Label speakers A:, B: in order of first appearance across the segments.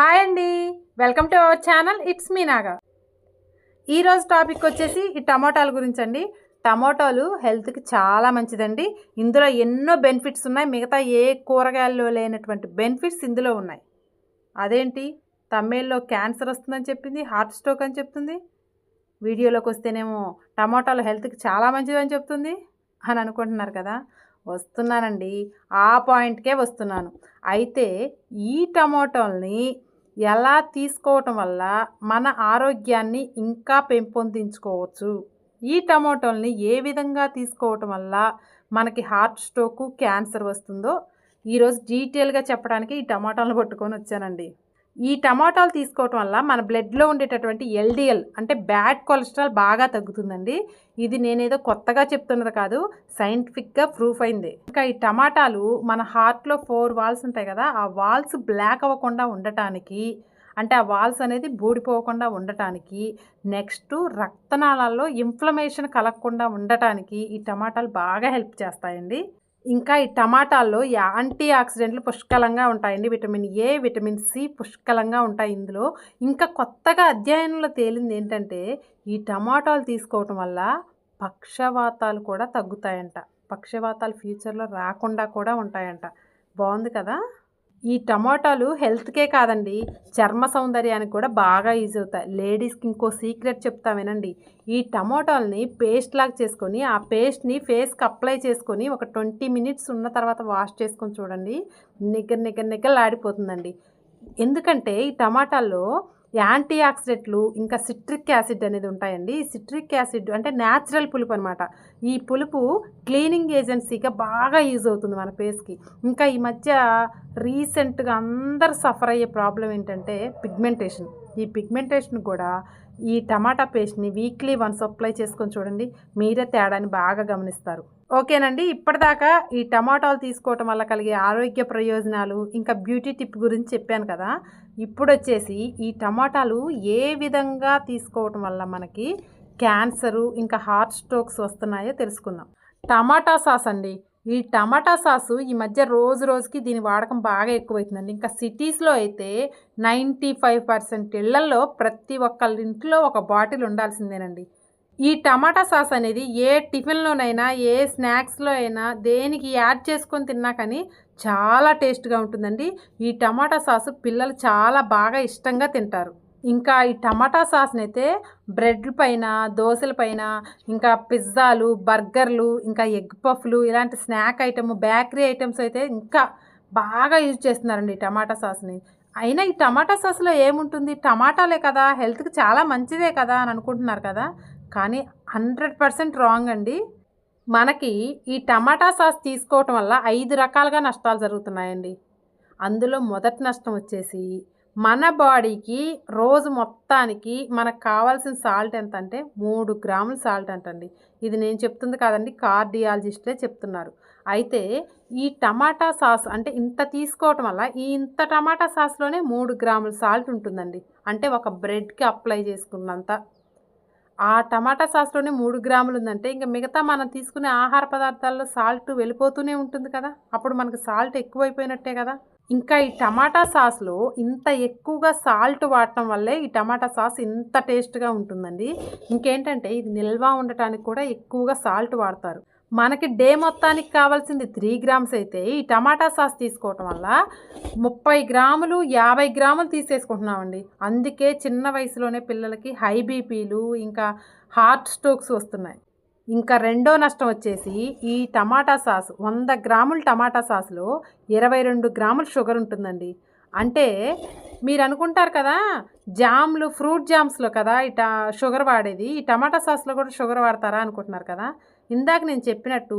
A: Hi అండి. Welcome to our channel. It's me Naga. ఈరోజు topic వచ్చేసి ఈ టమాటాల గురించి అండి టమాటాలు హెల్త్కి చాలా మంచిదండి. ఇందులో ఎన్నో బెనిఫిట్స్ ఉన్నాయి. మిగతా ఏ కూరగాయల్లో లేనటువంటి బెనిఫిట్స్ ఇందులో ఉన్నాయి. అదేంటి? తమిళ్ళో క్యాన్సర్ వస్తుందని చెప్పింది హార్ట్ స్ట్రోక్ అని చెప్తుంది. వీడియోలోకి వస్తేనేమో టమాటాలు హెల్త్కి చాలా మంచిదని చెప్తుంది అని అనుకుంటున్నారు కదా. వస్తున్నానండి. ఆ పాయింట్కే వస్తున్నాను. అయితే ఈ టమాటోల్ని ఎలా తీసుకోవటం వల్ల మన ఆరోగ్యాన్ని ఇంకా పెంపొందించుకోవచ్చు? ఈ టమాటోల్ని ఏ విధంగా తీసుకోవటం వల్ల మనకి హార్ట్ స్ట్రోకు క్యాన్సర్ వస్తుందో ఈరోజు డీటెయిల్గా చెప్పడానికి ఈ టమాటాలను పట్టుకొని వచ్చానండి. ఈ టమాటాలు తీసుకోవటం వల్ల మన బ్లడ్లో ఉండేటటువంటి ఎల్డిఎల్ అంటే బ్యాడ్ కొలెస్ట్రాల్ బాగా తగ్గుతుందండి. ఇది నేనేదో కొత్తగా చెప్తున్నది కాదు సైంటిఫిక్గా ప్రూఫ్ అయింది. ఇంకా ఈ టమాటాలు మన హార్ట్లో ఫోర్ వాల్స్ ఉంటాయి కదా ఆ వాల్స్ బ్లాక్ అవ్వకుండా ఉండటానికి అంటే ఆ వాల్స్ అనేది బూడిపోకుండా ఉండటానికి నెక్స్ట్ రక్తనాళాల్లో ఇన్ఫ్లమేషన్ కలగకుండా ఉండటానికి ఈ టమాటాలు బాగా హెల్ప్ చేస్తాయండి. ఇంకా ఈ టమాటాల్లో యాంటీ ఆక్సిడెంట్లు పుష్కలంగా ఉంటాయండి. విటమిన్ ఏ విటమిన్ సి పుష్కలంగా ఉంటాయి ఇందులో. ఇంకా కొత్తగా అధ్యయనంలో తేలింది ఏంటంటే ఈ టమాటాలు తీసుకోవటం వల్ల పక్షవాతాలు కూడా తగ్గుతాయంట. పక్షవాతాలు ఫ్యూచర్లో రాకుండా కూడా ఉంటాయంట. బాగుంది కదా? ఈ టమాటాలు హెల్త్కే కాదండి చర్మ సౌందర్యానికి కూడా బాగా యూజ్ అవుతాయి. లేడీస్కి ఇంకో సీక్రెట్ చెప్తా వినండి. ఈ టమాటాలని పేస్ట్ లాగా చేసుకొని ఆ పేస్ట్ని ఫేస్కి అప్లై చేసుకొని ఒక ట్వంటీ మినిట్స్ ఉన్న తర్వాత వాష్ చేసుకొని చూడండి నిగ్గర నిగ్గర నిగ్గర ఆడిపోతుందండి ఎందుకంటే ఈ టమాటాల్లో యాంటీ ఆక్సిడెంట్లు ఇంకా సిట్రిక్ యాసిడ్ అనేది ఉంటాయండి. సిట్రిక్ యాసిడ్ అంటే న్యాచురల్ పులుపు అనమాట ఈ పులుపు క్లీనింగ్ ఏజెన్సీగా బాగా యూజ్ అవుతుంది మన ఫేస్కి. ఇంకా ఈ మధ్య రీసెంట్గా అందరు సఫర్ అయ్యే ప్రాబ్లం ఏంటంటే పిగ్మెంటేషన్. ఈ పిగ్మెంటేషన్ కూడా ఈ టమాటా పేస్ట్ని వీక్లీ వన్స్ అప్లై చేసుకొని చూడండి. మీరే తేడాని బాగా గమనిస్తారు. ఓకేనండి. ఇప్పటిదాకా ఈ టమాటాలు తీసుకోవటం వల్ల కలిగే ఆరోగ్య ప్రయోజనాలు ఇంకా బ్యూటీ టిప్ గురించి చెప్పాను కదా. ఇప్పుడు వచ్చేసి ఈ టమాటాలు ఏ విధంగా తీసుకోవటం వల్ల మనకి క్యాన్సరు ఇంకా హార్ట్ స్ట్రోక్స్ వస్తున్నాయో తెలుసుకుందాం. టమాటా సాస్ అండి. ఈ టమాటా సాసు ఈ మధ్య రోజు రోజుకి దీని వాడకం బాగా ఎక్కువైతుందండి. ఇంకా సిటీస్లో అయితే నైంటీ ఫైవ్ పర్సెంట్ ఇళ్ళలో ప్రతి ఒక్కళ్ళ ఇంట్లో ఒక బాటిల్ ఉండాల్సిందేనండి. ఈ టమాటా సాస్ అనేది ఏ టిఫిన్లోనైనా ఏ స్నాక్స్లో అయినా దేనికి యాడ్ చేసుకొని తిన్నా కానీ చాలా టేస్ట్గా ఉంటుందండి. ఈ టమాటా సాసు పిల్లలు చాలా బాగా ఇష్టంగా తింటారు. ఇంకా ఈ టమాటా సాస్ని అయితే బ్రెడ్ పైన దోశల పైన ఇంకా పిజ్జాలు బర్గర్లు ఇంకా ఎగ్ పఫ్లు ఇలాంటి స్నాక్ ఐటమ్ బేకరీ ఐటమ్స్ అయితే ఇంకా బాగా యూజ్ చేస్తున్నారండి ఈ టమాటా సాస్ని. అయినా ఈ టమాటా సాస్లో ఏముంటుంది? టమాటాలే కదా హెల్త్కి చాలా మంచిదే కదా అని అనుకుంటున్నారు కదా. కానీ హండ్రెడ్ పర్సెంట్ రాంగ్ అండి. మనకి ఈ టమాటా సాస్ తీసుకోవటం వల్ల ఐదు రకాలుగా నష్టాలు జరుగుతున్నాయండి. అందులో మొదటి నష్టం వచ్చేసి మన బాడీకి రోజు మొత్తానికి మనకు కావాల్సిన సాల్ట్ ఎంత అంటే మూడు గ్రాముల సాల్ట్ అంటండి. ఇది నేను చెప్తుంది కాదండి కార్డియాలజిస్టే చెప్తున్నారు. అయితే ఈ టమాటా సాస్ అంటే ఇంత తీసుకోవటం వల్ల ఈ ఇంత టమాటా సాస్లోనే మూడు గ్రాముల సాల్ట్ ఉంటుందండి. అంటే ఒక బ్రెడ్కి అప్లై చేసుకున్నంత. ఆ టమాటా సాస్లోనే మూడు గ్రాములు ఉందంటే ఇంకా మిగతా మనం తీసుకునే ఆహార పదార్థాల్లో సాల్ట్ వెళ్ళిపోతూనే ఉంటుంది కదా. అప్పుడు మనకు సాల్ట్ ఎక్కువైపోయినట్టే కదా. ఇంకా ఈ టమాటా సాస్లో ఇంత ఎక్కువగా సాల్ట్ వాడటం వల్లే ఈ టమాటా సాస్ ఇంత టేస్ట్గా ఉంటుందండి. ఇంకేంటంటే ఇది నిల్వ ఉండటానికి కూడా ఎక్కువగా సాల్ట్ వాడతారు. మనకి డే మొత్తానికి కావాల్సింది త్రీ గ్రామ్స్ అయితే ఈ టమాటా సాస్ తీసుకోవటం వల్ల ముప్పై గ్రాములు యాభై గ్రాములు తీసేసుకుంటున్నామండి. అందుకే చిన్న వయసులోనే పిల్లలకి హై బీపీలు ఇంకా హార్ట్ స్ట్రోక్స్ వస్తున్నాయి. ఇంకా రెండో నష్టం వచ్చేసి ఈ టమాటా సాస్ వంద గ్రాముల టమాటా సాస్లో ఇరవై రెండు గ్రాముల షుగర్ ఉంటుందండి. అంటే మీరు అనుకుంటారు కదా జామ్లు ఫ్రూట్ జామ్స్లో కదా ఈ టా షుగర్ వాడేది ఈ టమాటా సాస్లో కూడా షుగర్ వాడతారా అనుకుంటున్నారు కదా. ఇందాక నేను చెప్పినట్టు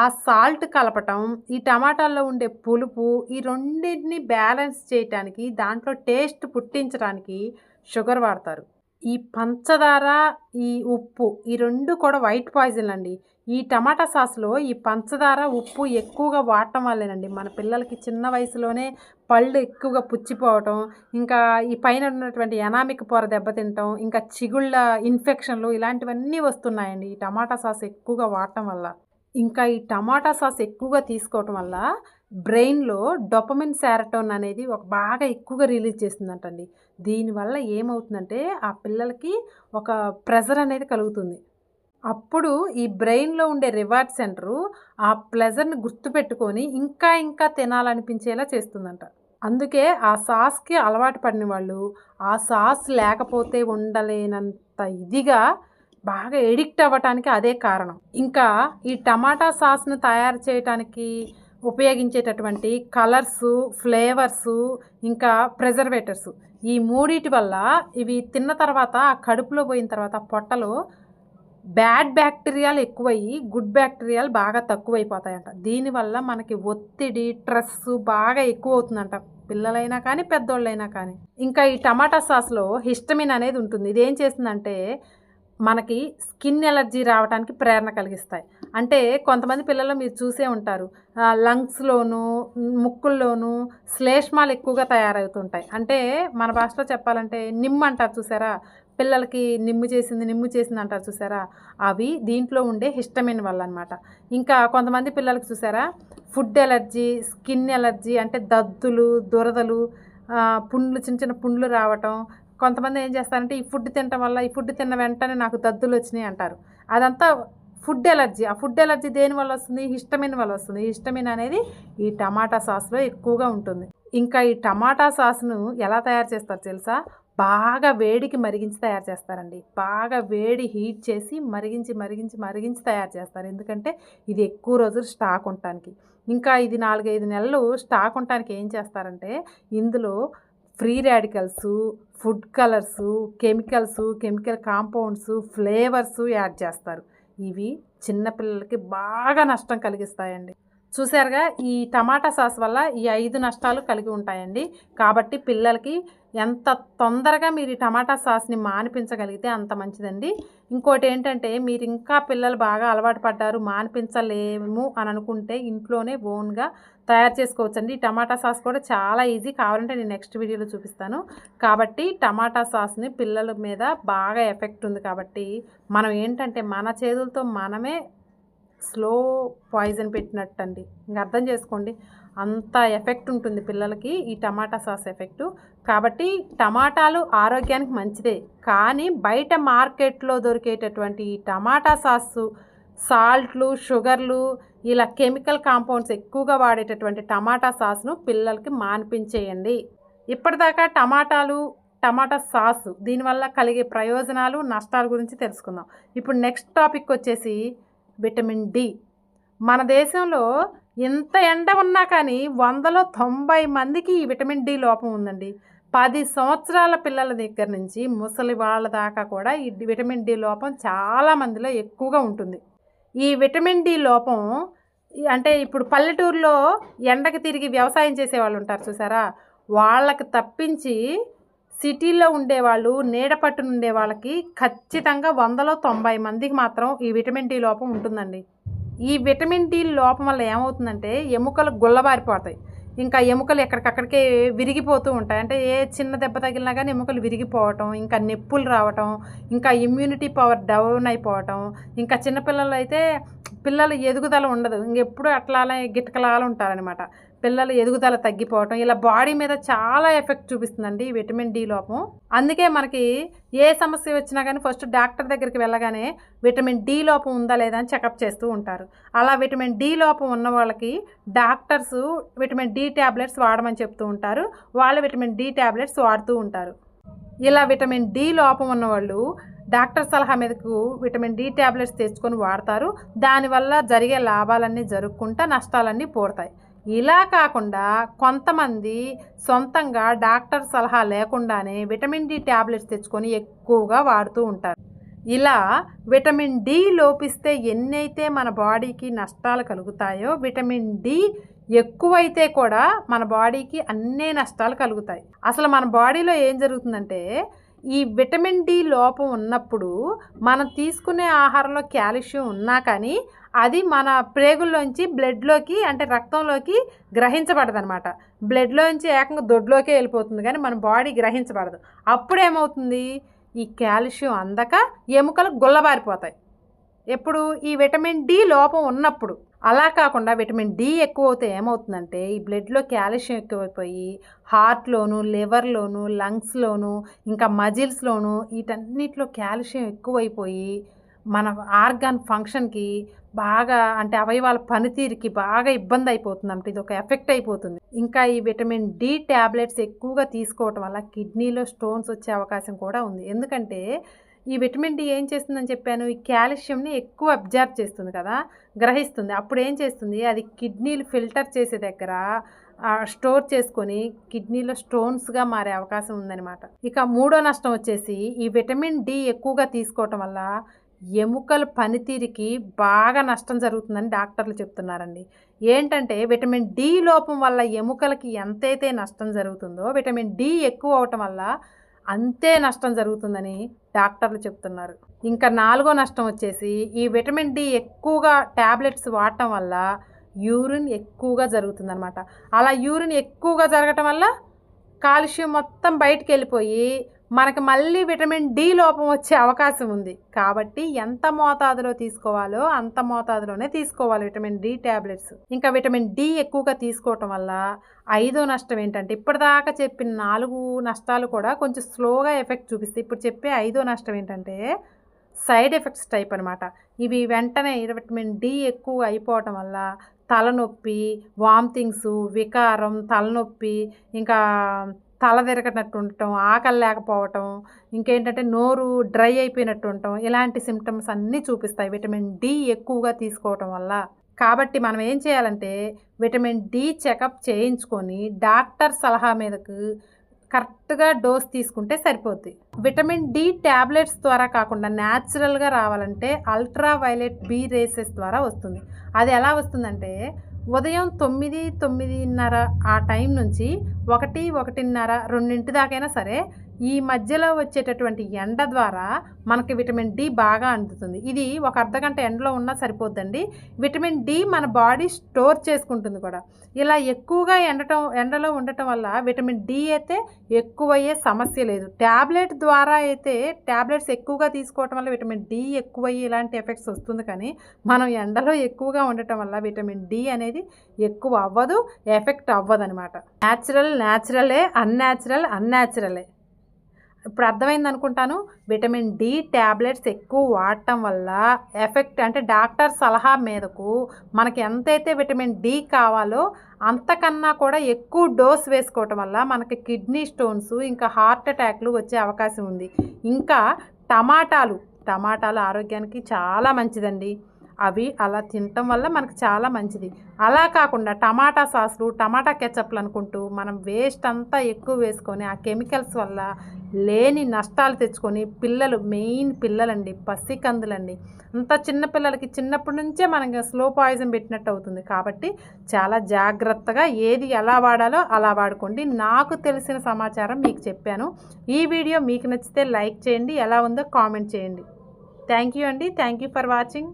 A: ఆ సాల్ట్ కలపటం ఈ టమాటాల్లో ఉండే పులుపు ఈ రెండింటిని బ్యాలెన్స్ చేయటానికి దాంట్లో టేస్ట్ పుట్టించడానికి షుగర్ వాడతారు. ఈ పంచదార ఈ ఉప్పు ఈ రెండు కూడా వైట్ పాయిజన్ అండి ఈ టమాటా సాస్లో ఈ పంచదార ఉప్పు ఎక్కువగా వాడటం వల్లేనండి. మన పిల్లలకి చిన్న వయసులోనే పళ్ళు ఎక్కువగా పుచ్చిపోవటం ఇంకా ఈ పైన ఉన్నటువంటి ఎనామిక్ పొర దెబ్బతింటాం ఇంకా చిగుళ్ళ ఇన్ఫెక్షన్లు ఇలాంటివన్నీ వస్తున్నాయండి ఈ టమాటా సాస్ ఎక్కువగా వాడటం వల్ల. ఇంకా ఈ టమాటా సాస్ ఎక్కువగా తీసుకోవటం వల్ల బ్రెయిన్లో డొపమిన్ శారటోన్ అనేది ఒక బాగా ఎక్కువగా రిలీజ్ చేస్తుందంటండి. దీనివల్ల ఏమవుతుందంటే ఆ పిల్లలకి ఒక ప్రెజర్ అనేది కలుగుతుంది. అప్పుడు ఈ బ్రెయిన్లో ఉండే రివార్డ్ సెంటరు ఆ ప్లెజర్ని గుర్తుపెట్టుకొని ఇంకా ఇంకా తినాలనిపించేలా చేస్తుందంట. అందుకే ఆ సాస్కి అలవాటు పడిన వాళ్ళు ఆ సాస్ లేకపోతే ఉండలేనంత ఇదిగా బాగా ఎడిక్ట్ అవ్వటానికి అదే కారణం. ఇంకా ఈ టమాటా సాస్ను తయారు చేయటానికి ఉపయోగించేటటువంటి కలర్సు ఫ్లేవర్సు ఇంకా ప్రిజర్వేటర్స్. ఈ మూడిటి వల్ల ఇవి తిన్న తర్వాత ఆ కడుపులో పోయిన తర్వాత పొట్టలో బ్యాడ్ బ్యాక్టీరియాలు ఎక్కువయ్యి గుడ్ బ్యాక్టీరియాలు బాగా తక్కువైపోతాయంట. దీనివల్ల మనకి ఒత్తిడి స్ట్రెస్ బాగా ఎక్కువ అవుతుందంట పిల్లలైనా కానీ పెద్దోళ్ళైనా కానీ. ఇంకా ఈ టమాటా సాస్లో హిస్టమిన్ అనేది ఉంటుంది. ఇది ఏం చేస్తుందంటే మనకి స్కిన్ ఎలర్జీ రావడానికి ప్రేరణ కలిగిస్తాయి. అంటే కొంతమంది పిల్లలు మీరు చూసే ఉంటారు. లంగ్స్లోను ముక్కుల్లోనూ శ్లేష్మాలు ఎక్కువగా తయారవుతుంటాయి. అంటే మన భాషలో చెప్పాలంటే నిమ్మ అంటారు చూసారా? పిల్లలకి నిమ్ము చేసింది నిమ్ము చేసింది అంటారు చూసారా? అవి దీంట్లో ఉండే హిస్టమిన్ వల్ల అనమాట ఇంకా కొంతమంది పిల్లలకి చూసారా? ఫుడ్ ఎలర్జీ స్కిన్ ఎలర్జీ అంటే దద్దులు దురదలు పుండ్లు చిన్న చిన్న పుండ్లు రావటం కొంతమంది ఏం చేస్తారంటే ఈ ఫుడ్ తినటం వల్ల ఈ ఫుడ్ తిన్న వెంటనే నాకు దద్దులు వచ్చినాయి అంటారు. అదంతా ఫుడ్ ఎలర్జీ. ఆ ఫుడ్ ఎలర్జీ దేని వల్ల వస్తుంది? హిస్టమిన్ వల్ల వస్తుంది. హిస్టమిన్ అనేది ఈ టమాటా సాస్లో ఎక్కువగా ఉంటుంది. ఇంకా ఈ టమాటా సాస్ను ఎలా తయారు చేస్తారు తెలుసా? బాగా వేడికి మరిగించి తయారు చేస్తారండి. బాగా వేడి హీట్ చేసి మరిగించి మరిగించి మరిగించి తయారు చేస్తారు. ఎందుకంటే ఇది ఎక్కువ రోజులు స్టాక్ ఉండటానికి. ఇంకా ఇది నాలుగైదు నెలలు స్టాక్ ఉండటానికి ఏం చేస్తారంటే ఇందులో free radicals food colours chemicals chemical compounds flavours add చేస్తారు. ఇవి చిన్నపిల్లలకి బాగా నష్టం కలిగిస్తాయండి. చూసారుగా ఈ టమాటా సాస్ వల్ల ఈ ఐదు నష్టాలు కలిగి ఉంటాయండి. కాబట్టి పిల్లలకి ఎంత తొందరగా మీరు ఈ టమాటా సాస్ని మానిపించగలిగితే అంత మంచిదండి. ఇంకోటి ఏంటంటే మీరు ఇంకా పిల్లలు బాగా అలవాటు పడ్డారు మానిపించలేము అని అనుకుంటే ఇంట్లోనే ఓన్గా తయారు చేసుకోవచ్చండి. ఈ టమాటా సాస్ కూడా చాలా ఈజీ కావాలంటే నేను నెక్స్ట్ వీడియోలో చూపిస్తాను. కాబట్టి టమాటా సాస్ని పిల్లల మీద బాగా ఎఫెక్ట్ ఉంది కాబట్టి మనం ఏంటంటే మన చేతులతో మనమే స్లో పాయిజన్ పెట్టినట్టు అండి ఇంక అర్థం చేసుకోండి. అంత ఎఫెక్ట్ ఉంటుంది పిల్లలకి ఈ టమాటా సాస్ ఎఫెక్టు. కాబట్టి టమాటాలు ఆరోగ్యానికి మంచిదే. కానీ బయట మార్కెట్లో దొరికేటటువంటి ఈ టమాటా సాసు సాల్ట్లు షుగర్లు ఇలా కెమికల్ కాంపౌండ్స్ ఎక్కువగా వాడేటటువంటి టమాటా సాస్ను పిల్లలకి మాన్పించేయండి. ఇప్పటిదాకా టమాటాలు టమాటా సాసు దీనివల్ల కలిగే ప్రయోజనాలు నష్టాల గురించి తెలుసుకుందాం. ఇప్పుడు నెక్స్ట్ టాపిక్ వచ్చేసి విటమిన్ డి. మన దేశంలో ఇంత ఎండ ఉన్నా కానీ వందలో తొంభై మందికి ఈ విటమిన్ డి లోపం ఉందండి. పది సంవత్సరాల పిల్లల దగ్గర నుంచి ముసలి వాళ్ళ దాకా కూడా ఈ విటమిన్ డి లోపం చాలా మందిలో ఎక్కువగా ఉంటుంది. ఈ విటమిన్ డి లోపం అంటే ఇప్పుడు పల్లెటూరులో ఎండకు తిరిగి వ్యవసాయం చేసే వాళ్ళు ఉంటారు చూసారా? వాళ్ళకి తప్పించి సిటీలో ఉండేవాళ్ళు నీడ పట్టున ఉండే వాళ్ళకి ఖచ్చితంగా వందలో తొంభై మందికి మాత్రం ఈ విటమిన్ డి లోపం ఉంటుందండి. ఈ విటమిన్ డి లోపం వల్ల ఏమవుతుందంటే ఎముకలు గుల్లబారిపోతాయి. ఇంకా ఎముకలు ఎక్కడికక్కడికే విరిగిపోతూ ఉంటాయి. అంటే ఏ చిన్న దెబ్బ తగిలినా కానీ ఎముకలు విరిగిపోవటం ఇంకా నొప్పులు రావటం ఇంకా ఇమ్యూనిటీ పవర్ డౌన్ అయిపోవటం ఇంకా చిన్నపిల్లలు అయితే పిల్లల ఎదుగుదల ఉండదు. ఇంకెప్పుడు అట్లానే గిటకలాలు ఉంటారనమాట పిల్లలు ఎదుగుదల తగ్గిపోవటం ఇలా బాడీ మీద చాలా ఎఫెక్ట్ చూపిస్తుందండి విటమిన్ డి లోపం. అందుకే మనకి ఏ సమస్య వచ్చినా కానీ ఫస్ట్ డాక్టర్ దగ్గరికి వెళ్ళగానే విటమిన్ డి లోపం ఉందా లేదా అని చెకప్ చేస్తూ ఉంటారు. అలా విటమిన్ డి లోపం ఉన్న వాళ్ళకి డాక్టర్స్ విటమిన్ డి ట్యాబ్లెట్స్ వాడమని చెప్తూ ఉంటారు. వాళ్ళు విటమిన్ డి ట్యాబ్లెట్స్ వాడుతూ ఉంటారు. ఇలా విటమిన్ డి లోపం ఉన్నవాళ్ళు డాక్టర్ సలహా మీదకు విటమిన్ డి ట్యాబ్లెట్స్ తెచ్చుకొని వాడతారు. దానివల్ల జరిగే లాభాలన్నీ జరుపుకుంటా నష్టాలన్నీ పోడతాయి ఇలా కాకుండా కొంతమంది సొంతంగా డాక్టర్ సలహా లేకుండానే విటమిన్ డి ట్యాబ్లెట్స్ తెచ్చుకొని ఎక్కువగా వాడుతూ ఉంటారు. ఇలా విటమిన్ డి లోపిస్తే ఎన్నైతే మన బాడీకి నష్టాలు కలుగుతాయో విటమిన్ డి ఎక్కువైతే కూడా మన బాడీకి అన్నీ నష్టాలు కలుగుతాయి. అసలు మన బాడీలో ఏం జరుగుతుందంటే ఈ విటమిన్ డి లోపం ఉన్నప్పుడు మనం తీసుకునే ఆహారంలో కాల్షియం ఉన్నా కానీ అది మన ప్రేగుల్లోంచి బ్లడ్లోకి అంటే రక్తంలోకి గ్రహించబడదు అనమాట బ్లడ్లోంచి ఏకంగా దొడ్లోకే వెళ్ళిపోతుంది కానీ మన బాడీ గ్రహించబడదు. అప్పుడు ఏమవుతుంది? ఈ కాల్షియం అందక ఎముకలు గుల్లబారిపోతాయి. ఎప్పుడు? ఈ విటమిన్ డి లోపం ఉన్నప్పుడు. అలా కాకుండా విటమిన్ డి ఎక్కువ అవుతే ఏమవుతుందంటే ఈ బ్లడ్లో కాల్షియం ఎక్కువైపోయి హార్ట్లోను లివర్లోను లంగ్స్లోను ఇంకా మజిల్స్లోను వీటన్నిటిలో కాల్షియం ఎక్కువైపోయి మన ఆర్గాన్ ఫంక్షన్కి బాగా అంటే అవయవాల పనితీరుకి బాగా ఇబ్బంది అయిపోతుంది అంటే ఇది ఒక ఎఫెక్ట్ అయిపోతుంది. ఇంకా ఈ విటమిన్ డి ట్యాబ్లెట్స్ ఎక్కువగా తీసుకోవటం వల్ల కిడ్నీలో స్టోన్స్ వచ్చే అవకాశం కూడా ఉంది. ఎందుకంటే ఈ విటమిన్ డి ఏం చేస్తుందని చెప్పాను? ఈ కాల్షియంని ఎక్కువ అబ్జర్వ్ చేస్తుంది కదా? గ్రహిస్తుంది. అప్పుడు ఏం చేస్తుంది? అది కిడ్నీలు ఫిల్టర్ చేసే దగ్గర స్టోర్ చేసుకొని కిడ్నీలో స్టోన్స్గా మారే అవకాశం ఉందన్నమాట. ఇక మూడో నష్టం వచ్చేసి ఈ విటమిన్ డి ఎక్కువగా తీసుకోవటం వల్ల ఎముకల పనితీరుకి బాగా నష్టం జరుగుతుందని డాక్టర్లు చెప్తున్నారండి. ఏంటంటే విటమిన్ డి లోపం వల్ల ఎముకలకి ఎంతైతే నష్టం జరుగుతుందో విటమిన్ డి ఎక్కువ అవటం వల్ల అంతే నష్టం జరుగుతుందని డాక్టర్లు చెప్తున్నారు. ఇంకా నాలుగో నష్టం వచ్చేసి ఈ విటమిన్ డి ఎక్కువగా ట్యాబ్లెట్స్ వాడటం వల్ల యూరిన్ ఎక్కువగా జరుగుతుందన్నమాట. అలా యూరిన్ ఎక్కువగా జరగటం వల్ల కాల్షియం మొత్తం బయటికి వెళ్ళిపోయి మనకు మళ్ళీ విటమిన్ డి లోపం వచ్చే అవకాశం ఉంది. కాబట్టి ఎంత మోతాదులో తీసుకోవాలో అంత మోతాదులోనే తీసుకోవాలి విటమిన్ డి ట్యాబ్లెట్స్ ఇంకా విటమిన్ డి ఎక్కువగా తీసుకోవటం వల్ల ఐదో నష్టం ఏంటంటే ఇప్పటిదాకా చెప్పిన నాలుగు నష్టాలు కూడా కొంచెం స్లోగా ఎఫెక్ట్ చూపిస్తాయి. ఇప్పుడు చెప్పే ఐదో నష్టం ఏంటంటే సైడ్ ఎఫెక్ట్స్ టైప్ అనమాట ఇవి వెంటనే విటమిన్ డి ఎక్కువ అయిపోవటం వల్ల తలనొప్పి వామిటింగ్స్ వికారం తలనొప్పి ఇంకా తల తిరగనట్టు ఉండటం ఆకలి లేకపోవటం ఇంకేంటంటే నోరు డ్రై అయిపోయినట్టు ఉండటం ఇలాంటి సిమ్టమ్స్ అన్నీ చూపిస్తాయి విటమిన్ డి ఎక్కువగా తీసుకోవటం వల్ల. కాబట్టి మనం ఏం చేయాలంటే విటమిన్ డి చెకప్ చేయించుకొని డాక్టర్ సలహా మీదకు కరెక్ట్గా డోస్ తీసుకుంటే సరిపోద్ది. విటమిన్ డి ట్యాబ్లెట్స్ ద్వారా కాకుండా న్యాచురల్గా రావాలంటే అల్ట్రా వైలెట్ బి రేసెస్ ద్వారా వస్తుంది. అది ఎలా వస్తుందంటే ఉదయం తొమ్మిది తొమ్మిదిన్నర ఆ టైం నుంచి ఒకటి ఒకటిన్నర రెండింటి దాకైనా సరే ఈ మధ్యలో వచ్చేటటువంటి ఎండ ద్వారా మనకి విటమిన్ డి బాగా అందుతుంది. ఇది ఒక అర్ధగంట ఎండలో ఉన్నా సరిపోద్దండి. విటమిన్ డి మన బాడీ స్టోర్ చేసుకుంటుంది కూడా. ఇలా ఎక్కువగా ఎండటం ఎండలో ఉండటం వల్ల విటమిన్ డి అయితే ఎక్కువయ్యే సమస్య లేదు. ట్యాబ్లెట్ ద్వారా అయితే ట్యాబ్లెట్స్ ఎక్కువగా తీసుకోవటం వల్ల విటమిన్ డి ఎక్కువయ్యి ఇలాంటి ఎఫెక్ట్స్ వస్తుంది కానీ మనం ఎండలో ఎక్కువగా ఉండటం వల్ల విటమిన్ డి అనేది ఎక్కువ అవ్వదు ఎఫెక్ట్ అవ్వదు అనమాట న్యాచురల్ న్యాచురలే అన్యాచురల్ అన్యాచురలే. ఇప్పుడు అర్థమైంది అనుకుంటాను. విటమిన్ డి ట్యాబ్లెట్స్ ఎక్కువ వాడటం వల్ల ఎఫెక్ట్ అంటే డాక్టర్ సలహా మీదకు మనకి ఎంతైతే విటమిన్ డి కావాలో అంతకన్నా కూడా ఎక్కువ డోస్ వేసుకోవటం వల్ల మనకి కిడ్నీ స్టోన్స్ ఇంకా హార్ట్ అటాక్లు వచ్చే అవకాశం ఉంది. ఇంకా టమాటాలు టమాటాలు ఆరోగ్యానికి చాలా మంచిదండి. అవి అలా తినటం వల్ల మనకు చాలా మంచిది. అలా కాకుండా టమాటా సాసులు టమాటా కెచప్లు అనుకుంటూ మనం వేస్ట్ అంతా ఎక్కువ వేసుకొని ఆ కెమికల్స్ వల్ల లేని నష్టాలు తెచ్చుకొని పిల్లలు మెయిన్ పిల్లలండి పసికందులండి. అంత చిన్న పిల్లలకి చిన్నప్పటి నుంచే మనకి స్లో పాయిజన్ పెట్టినట్టు అవుతుంది. కాబట్టి చాలా జాగ్రత్తగా ఏది ఎలా వాడాలో అలా వాడుకోండి. నాకు తెలిసిన సమాచారం మీకు చెప్పాను. ఈ వీడియో మీకు నచ్చితే లైక్ చేయండి. ఎలా ఉందో కామెంట్ చేయండి. థ్యాంక్ యూ అండి. Thank you for watching.